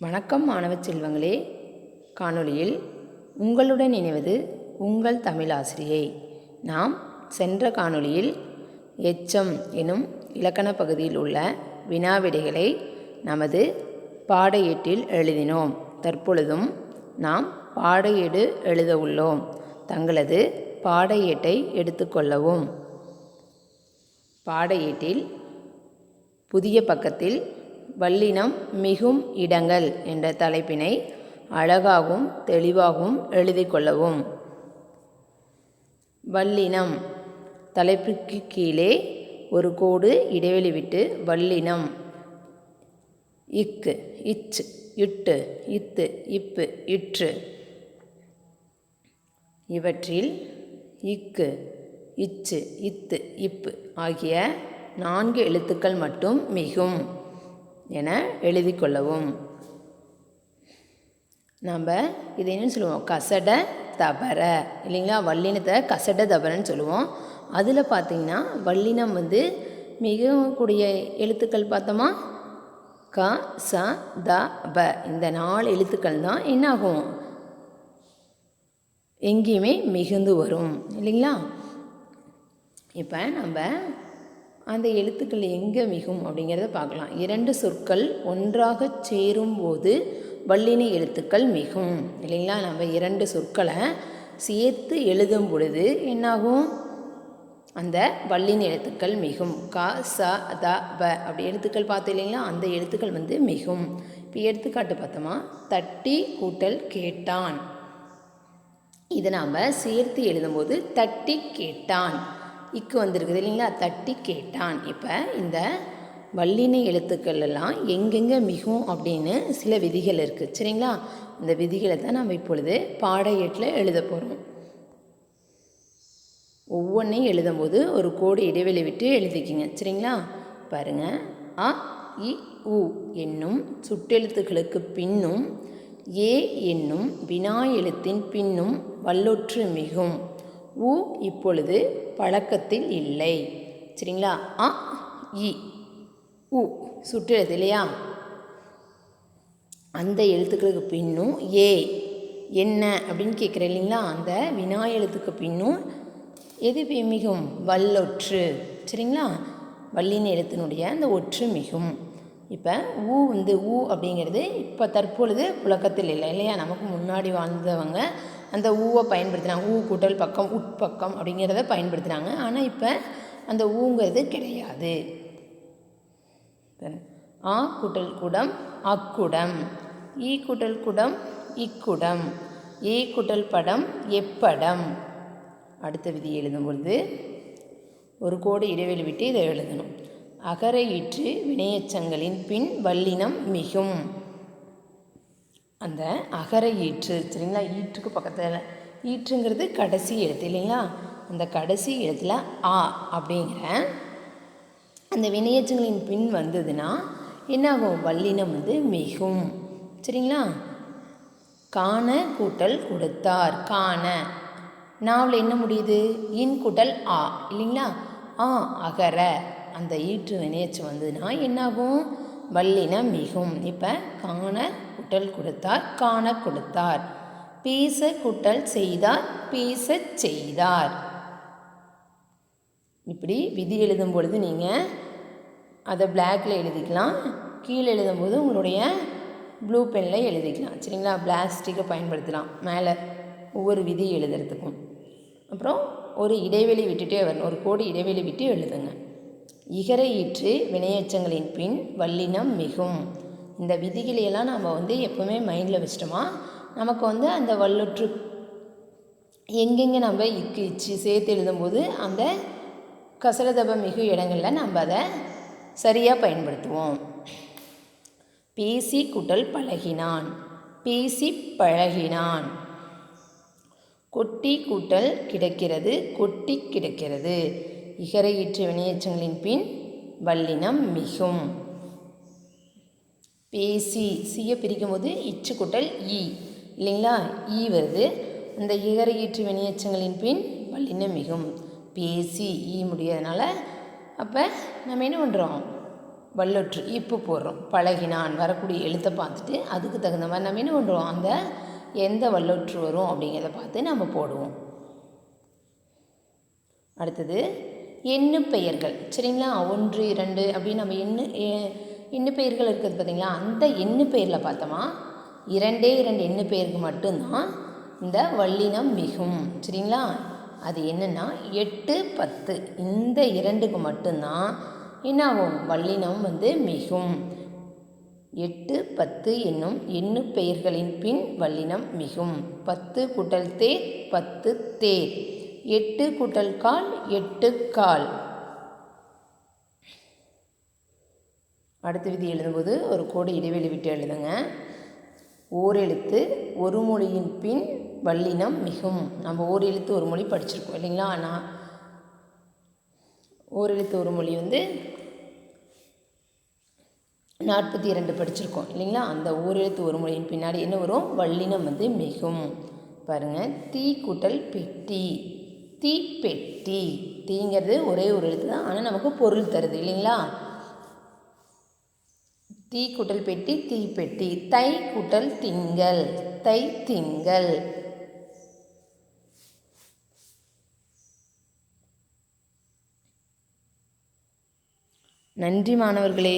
வணக்கம் மாணவ செல்வங்களே. காணொளியில் உங்களுடன் இணைவது உங்கள் தமிழாசிரியை. நாம் சென்ற காணொளியில் எச்சம் எனும் இலக்கண பகுதியில் உள்ள வினாவிடைகளை நமது பாடையீட்டில் எழுதினோம். தற்பொழுதும் நாம் பாடையீடு எழுத உள்ளோம். தங்களது பாடையீட்டை எடுத்துக்கொள்ளவும் பாடையீட்டில் புதிய பக்கத்தில் வல்லினம் மிகும் இடங்கள் என்ற தலைப்பினை அழகாகவும் தெளிவாகவும் எழுதி கொள்ளவும். வல்லினம் தலைப்புக்கு கீழே ஒரு கோடு இடைவெளி விட்டு வல்லினம். இக்கு இச்சு இட்டு இத்து இப்பு இற்று. இவற்றில் இக்கு இச்சு இத்து இப்பு ஆகிய நான்கு எழுத்துக்கள் மட்டும் மிகும். என எழுதி கொள்ளவும் நம்ம இதை என்னன்னு சொல்லுவோம்? கசட தபர. இல்லைங்களா? வல்லினத்தை கசட தபரன்னு சொல்லுவோம். அதில் பார்த்தீங்கன்னா வல்லினம் வந்து மிகவும் கூடிய எழுத்துக்கள் பார்த்தோமா? க ச த ப. இந்த நாலு எழுத்துக்கள் தான் என்னாகும்? எங்கேயுமே மிகுந்து வரும். இல்லைங்களா? இப்போ நம்ம அந்த எழுத்துக்கள் எங்கே மிகும் அப்படிங்கிறத பார்க்கலாம். இரண்டு சொற்கள் ஒன்றாக சேரும்போது வள்ளின எழுத்துக்கள் மிகும். இல்லைங்களா? நம்ம இரண்டு சொற்களை சேர்த்து எழுதும் பொழுது என்னாகும்? அந்த வள்ளின் எழுத்துக்கள் மிகும். க ச த ப அப்படி எழுத்துக்கள் பார்த்தோம் இல்லைங்களா? அந்த எழுத்துக்கள் வந்து மிகும். இப்போ எடுத்துக்காட்டு பார்த்தோமா? தட்டி கூட்டல் கேட்டான். இதை நாம் சேர்த்து எழுதும்போது தட்டி கேட்டான். இக்கு வந்திருக்குது இல்லைங்களா? தட்டி கேட்டான். இப்போ இந்த வல்லின எழுத்துக்கள் எல்லாம் எங்கெங்கே மிகும் அப்படின்னு சில விதிகள் இருக்குது சரிங்களா? இந்த விதிகளை தான் நம்ம இப்பொழுது பாட எட்டில் எழுத போகிறோம் ஒவ்வொன்றையும் எழுதும்போது ஒரு கோடு இடைவெளி விட்டு எழுதிக்கிங்க. சரிங்களா? பாருங்கள் அ இ உ என்னும் சுட்டெழுத்துக்களுக்கு பின்னும் ஏ என்னும் வினா எழுத்தின் பின்னும் வல்லொற்று மிகும். உ இப்பொழுது பழக்கத்தில் இல்லை. சரிங்களா? அ இ உ சுற்றெழுத்து இல்லையா? அந்த எழுத்துக்களுக்கு பின்னும் ஏ என்ன அப்படின்னு கேட்குறேன் இல்லைங்களா? அந்த வினா எழுத்துக்கு பின்னும் எது மிகும்? வல்லொற்று. சரிங்களா? வல்லின எழுத்தினுடைய அந்த ஒற்று மிகும். இப்போ ஊ வந்து ஊ அப்படிங்கிறது இப்போ தற்பொழுது புழக்கத்தில் இல்லை இல்லையா? நமக்கு முன்னாடி வாழ்ந்தவங்க அந்த ஊவை பயன்படுத்தினாங்க. ஊ கூட்டல் பக்கம் உட்பக்கம் அப்படிங்கிறத பயன்படுத்தினாங்க. ஆனால் இப்போ அந்த ஊங்கிறது கிடையாது. ஆ கூட்டல் குடம் அக்குடம் ஈ கூட்டல் குடம் இக்குடம் ஏ கூட்டல் படம் எப்படம். அடுத்த விதி எழுதும் பொழுது ஒரு கோடு இடைவெளி விட்டு இதை எழுதணும். அகரையிற்று வினையச்சங்களின் பின் வல்லினம் மிகும். அந்த அகர ஈற்று சரிங்களா? ஈற்றுக்கு பக்கத்தில் ஈற்றுங்கிறது கடைசி எழுத்து இல்லைங்களா? அந்த கடைசி எழுத்தில் ஆ அப்படிங்கிற அந்த வினையச்சங்களின் பின் வந்ததுன்னா என்னாகும்? வல்லினம் வந்து மிகும் சரிங்களா? காண கூட்டல் கொடுத்தார். காண. நாவில் என்ன முடியுது? இன் கூட்டல் ஆ இல்லைங்களா? ஆ அகர. அந்த ஈற்று வினையச்சு வந்ததுன்னா என்னாகும்? வல்லினம் மிகும். இப்போ காண குட்டல் கொடுத்தார் காண கொடுத்தார். பீச குட்டல் செய்தார் பேச செய்தார். இப்படி விதி எழுதும் பொழுது நீங்கள் அதை பிளாக்கில் எழுதிக்கலாம். கீழே எழுதும்போது உங்களுடைய ப்ளூ பெனில் எழுதிக்கலாம். சரிங்களா? பிளாஸ்டிக்கை பயன்படுத்தலாம். மேலே ஒவ்வொரு விதி எழுதுறதுக்கும். அப்புறம் ஒரு இடைவெளி விட்டுட்டே வரணும். ஒரு கோடி இடைவெளி விட்டு எழுதுங்க. இகர ஈற்று வினையச்சங்களின் பின் வல்லினம் மிகும். இந்த விதிகளையெல்லாம் நம்ம வந்து எப்போவுமே மைண்டில் வச்சிட்டோமா? நமக்கு வந்து அந்த வல்லுற்று எங்கெங்கே நம்ம இக்கு இச்சு சேர்த்து எழுதும்போது அந்த கசரதப மிகு இடங்களில் நம்ம அதை சரியாக பயன்படுத்துவோம். பேசி குட்டல் பழகினான். பேசி பழகினான். கொட்டி கூட்டல் கிடக்கிறது கொட்டி கிடக்கிறது. இகரையீற்று வினையச்சங்களின் பின் வல்லினம் மிகும். பேசி சியை பிரிக்கும் போது இச்சு ஈ. இல்லைங்களா? ஈ வருது. அந்த இகர ஈற்று வினையச்சங்களின் பின் வல்லினம் மிகும். பேசி ஈ முடியாதனால அப்போ நம்ம என்ன பண்ணுறோம் வல்லொற்று இப்போ போடுறோம். பழகினான் வரக்கூடிய எழுத்தை பார்த்துட்டு அதுக்கு தகுந்த மாதிரி நம்ம என்ன பண்ணுறோம் அந்த எந்த வல்லொற்று வரும் அப்படிங்கிறத பார்த்து நம்ம போடுவோம். அடுத்தது எண்ணு பெயர்கள். சரிங்களா? ஒன்று இரண்டு அப்படின்னு நம்ம எண்ணு எண்ணு பெயர்கள் இருக்குது பார்த்திங்களா? அந்த எண்ணு பெயரில் பார்த்தோமா? இரண்டே இரண்டு எண்ணு பெயருக்கு மட்டும்தான் இந்த வல்லினம் மிகும். சரிங்களா? அது என்னென்னா எட்டு பத்து இந்த இரண்டுக்கு மட்டும்தான் என்ன ஆகும் வல்லினம் வந்து மிகும். எட்டு பத்து என்னும் எண்ணு பெயர்களின் பின் வல்லினம் மிகும். பத்து குட்டல் தேர் பத்து தேர். எட்டு கூட்டல் கால் எட்டு கால். அடுத்த விதி எழுதும்போது ஒரு கோடு இடைவெளி விட்டு எழுதுங்க. ஓரெழுத்து ஒரு மொழியின் பின் வல்லினம் மிகும். நம்ம ஓர் எழுத்து ஒரு மொழி படிச்சிருக்கோம் இல்லைங்களா? நான் ஓரெழுத்து ஒரு மொழி வந்து நாற்பத்தி இரண்டு படிச்சிருக்கோம் இல்லைங்களா? அந்த ஓரெழுத்து ஒரு மொழியின் பின்னாடி என்ன வரும்? வல்லினம் வந்து மிகும். பாருங்கள் தீ கூட்டல் பெட்டி. தீப்பெட்டி. தீங்கிறது ஒரே ஒரு எழுத்து தான் ஆனால் நமக்கு பொருள் தருது இல்லைங்களா? தீ கூட்டல் பெட்டி தீப்பெட்டி. தை கூட்டல் திங்கள் தை திங்கள். நன்றி மாணவர்களே.